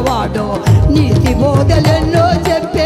వాడో నీతి బోధలెన్నో చెప్పే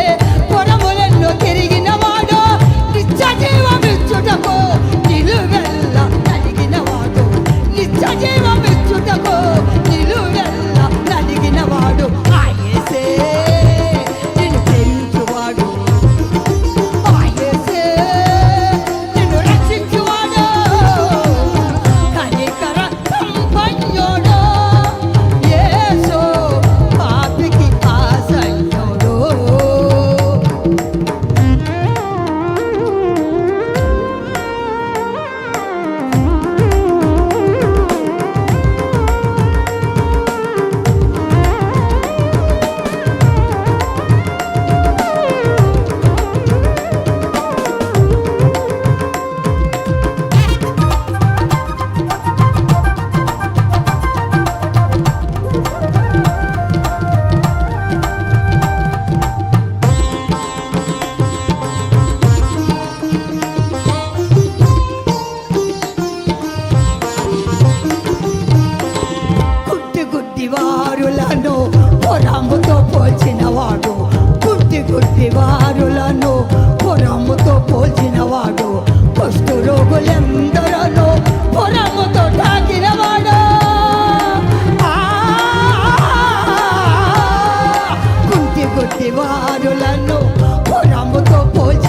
పోల్చినవాడు గుడ్డి గుడ్డి వారులను పురముతో పోల్చినవాడు కుష్టు రోగులెందరను పురముతో తాకినవాడు. గుడ్డి గుడ్డి వారులను పురముతో పోల్చి